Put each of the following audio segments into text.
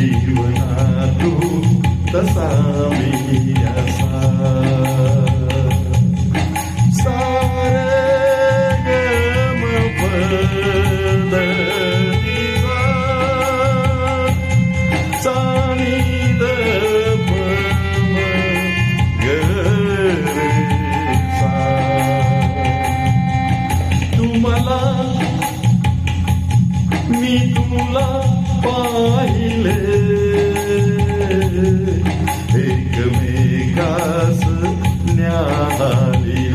जीवना तू तसा मी असा. सारे गम तुम्हाला मी तुला पाहिले. Ali.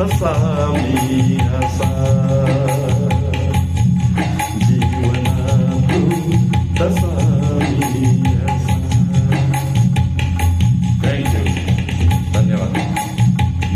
जीवना तू तसा मी असा